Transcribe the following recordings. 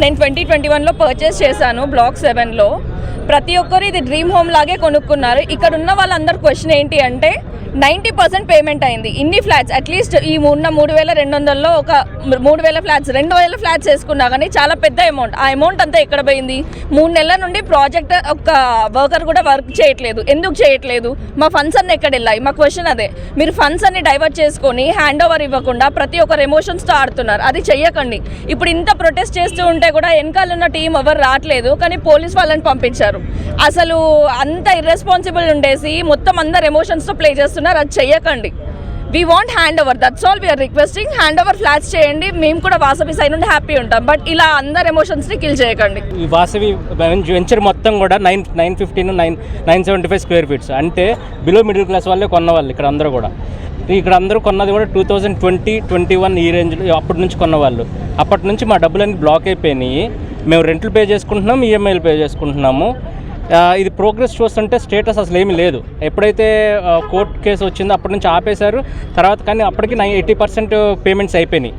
నేను twenty twenty వన్లో purchase చేశాను బ్లాక్ సెవెన్లో ప్రతి ఒక్కరు ఇది డ్రీమ్ హోమ్ లాగే కొనుక్కున్నారు. ఇక్కడ ఉన్న వాళ్ళందరి క్వశ్చన్ ఏంటి అంటే నైంటీ పర్సెంట్ పేమెంట్ అయింది. ఇన్ని ఫ్లాట్స్ అట్లీస్ట్ ఈ ఉన్న మూడు వేల రెండు వందల్లో ఒక మూడు వేల ఫ్లాట్స్ రెండు వేల ఫ్లాట్స్ వేసుకున్నా కానీ చాలా పెద్ద అమౌంట్ ఆ అమౌంట్ అంతా ఎక్కడ పోయింది? మూడు నెలల నుండి ప్రాజెక్ట్ ఒక వర్కర్ కూడా వర్క్ చేయట్లేదు. ఎందుకు చేయట్లేదు? మా ఫండ్స్ అన్ని ఎక్కడ వెళ్ళాయి? మా క్వశ్చన్ అదే. మీరు ఫండ్స్ అన్ని డైవర్ట్ చేసుకొని హ్యాండ్ ఓవర్ ఇవ్వకుండా ప్రతి ఒక్కరు ఎమోషన్స్తో ఆడుతున్నారు. అది చెయ్యకండి. ఇప్పుడు ఇంత ప్రొటెస్ట్ చేస్తూ ఉంటే కూడా వెనకాల ఉన్న టీం ఎవరు రావట్లేదు. కానీ పోలీస్ వాళ్ళని పంపించారు. అసలు అంత ఇర్రెస్పాన్సిబుల్ ఉండేసి మొత్తం అందరు ఎమోషన్స్తో ప్లే చేస్తున్నారు అది చెయ్యకండి. We want hand over that's all we are requesting hand over flats చేయండి మేము కూడా వాసవి సైడ్ నుండి హ్యాపీ ఉంటాం. బట్ ఇలా అందరు ఎమోషన్స్ని కిల్ చేయకండి. ఈ వాసవి వెంచర్ మొత్తం కూడా nine nine fifteen nine nine seventy five square feets అంటే బిలో మిడిల్ క్లాస్ వాళ్ళే కొన్న వాళ్ళు ఇక్కడ అందరూ కూడా. ఇక్కడ అందరూ కొన్నది కూడా two thousand twenty twenty one ఈ రేంజ్లో అప్పటి నుంచి కొన్నవాళ్ళు. అప్పటి నుంచి మా డబ్బులన్నీ బ్లాక్ అయిపోయినాయి. మేము రెంట్లు పే చేసుకుంటున్నాం ఈఎంఐలు పే చేసుకుంటున్నాము. ఇది ప్రోగ్రెస్ చూస్తుంటే స్టేటస్ అసలు ఏమీ లేదు. ఎప్పుడైతే కోర్టు కేసు వచ్చిందో అప్పటి నుంచి ఆపేశారు. తర్వాత కానీ అప్పటికి నై ఎయిటీ పర్సెంట్ పేమెంట్స్ అయిపోయినాయి.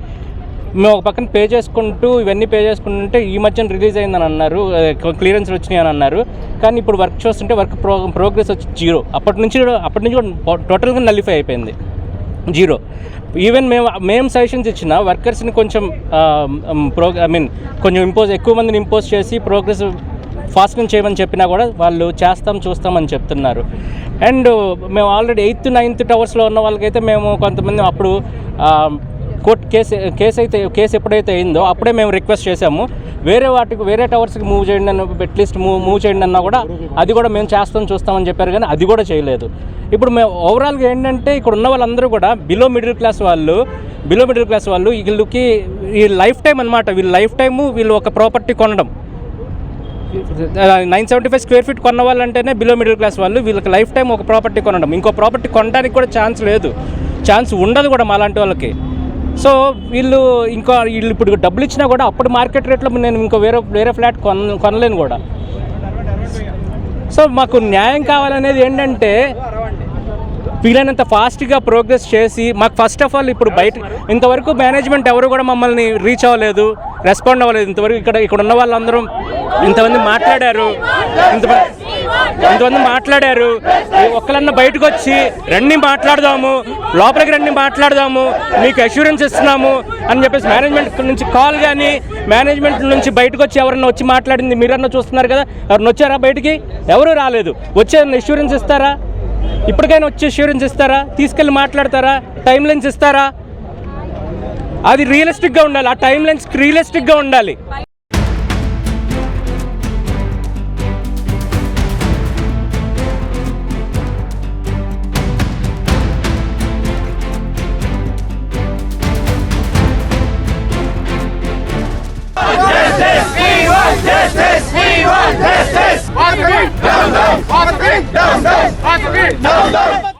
మేము ఒక పక్కన పే చేసుకుంటూ ఇవన్నీ పే చేసుకుంటుంటే ఈ మధ్యన రిలీజ్ అయిందని అన్నారు. క్లియరెన్స్ వచ్చినాయి అని అన్నారు. కానీ ఇప్పుడు వర్క్ చూస్తుంటే వర్క్ ప్రో ప్రోగ్రెస్ వచ్చి జీరో. అప్పటి నుంచి కూడా అప్పటి నుంచి కూడా టోటల్గా నల్లిఫై అయిపోయింది. జీరో. ఈవెన్ మేము మేము సజెషన్స్ ఇచ్చిన వర్కర్స్ని కొంచెం ప్రో ఐ మీన్ కొంచెం ఇంపోజ్ ఎక్కువ మందిని ఇంపోజ్ చేసి ప్రోగ్రెస్ ఫాస్ట్గా చేయమని చెప్పినా కూడా వాళ్ళు చేస్తాం చూస్తామని చెప్తున్నారు. అండ్ మేము ఆల్రెడీ ఎయిత్ నైన్త్ టవర్స్లో ఉన్న వాళ్ళకైతే మేము కొంతమంది అప్పుడు కోర్టు కేసు కేసు అయితే కేసు ఎప్పుడైతే అయిందో అప్పుడే మేము రిక్వెస్ట్ చేసాము వేరే వాటికి వేరే టవర్స్కి మూవ్ చేయండి అన్న అట్లీస్ట్ మూవ్ మూవ్ చేయండి అన్నా కూడా అది కూడా మేము చేస్తాం చూస్తామని చెప్పారు కానీ అది కూడా చేయలేదు. ఇప్పుడు మేము ఓవరాల్గా ఏంటంటే ఇక్కడ ఉన్న వాళ్ళందరూ కూడా బిలో మిడిల్ క్లాస్ వాళ్ళు బిలో మిడిల్ క్లాస్ వాళ్ళు వీళ్ళకి ఈ లైఫ్ టైం అనమాట వీళ్ళు లైఫ్ టైము వీళ్ళు ఒక ప్రాపర్టీ కొనడం. Nine seventy five square feet కొన్న వాళ్ళంటేనే బిలో మిడిల్ క్లాస్ వాళ్ళు వీళ్ళకి లైఫ్ టైం ఒక ప్రాపర్టీ కొనడం. ఇంకో ప్రాపర్టీ కొనడానికి కూడా ఛాన్స్ లేదు. ఛాన్స్ ఉండదు కూడా మాలాంటి వాళ్ళకి. సో వీళ్ళు ఇంకా వీళ్ళు ఇప్పుడు డబ్బులు ఇచ్చినా కూడా అప్పుడు మార్కెట్ రేట్లో నేను ఇంకో వేరే వేరే ఫ్లాట్ కొన కొనలేను కూడా. సో మాకు న్యాయం కావాలనేది ఏంటంటే వీలైనంత ఫాస్ట్గా ప్రోగ్రెస్ చేసి మాకు ఫస్ట్ ఆఫ్ ఆల్ ఇప్పుడు బయట ఇంతవరకు మేనేజ్మెంట్ ఎవరు కూడా మమ్మల్ని రీచ్ అవ్వలేదు రెస్పాండ్ అవ్వలేదు. ఇంతవరకు ఇక్కడ ఇక్కడ ఉన్న వాళ్ళందరూ ఇంతమంది మాట్లాడారు. ఇంతమంది ఇంతమంది మాట్లాడారు. ఒక్కలన్నా బయటకు వచ్చి రండి మాట్లాడదాము లోపలికి రండి మాట్లాడదాము మీకు అష్యూరెన్స్ ఇస్తున్నాము అని చెప్పేసి మేనేజ్మెంట్ నుంచి కాల్ కానీ మేనేజ్మెంట్ నుంచి బయటకు వచ్చి ఎవరన్నా వచ్చి మాట్లాడింది మీరన్నా చూస్తున్నారు కదా. ఎవరన్నా వచ్చారా బయటికి? ఎవరు రాలేదు. వచ్చే అష్యూరెన్స్ ఇస్తారా? ఇప్పటికైనా వచ్చి అష్యూరెన్స్ ఇస్తారా? తీసుకెళ్ళి మాట్లాడతారా? టైం లైన్స్ ఇస్తారా? అది రియలిస్టిక్గా ఉండాలి. ఆ టైం లైన్స్ రియలిస్టిక్గా ఉండాలి.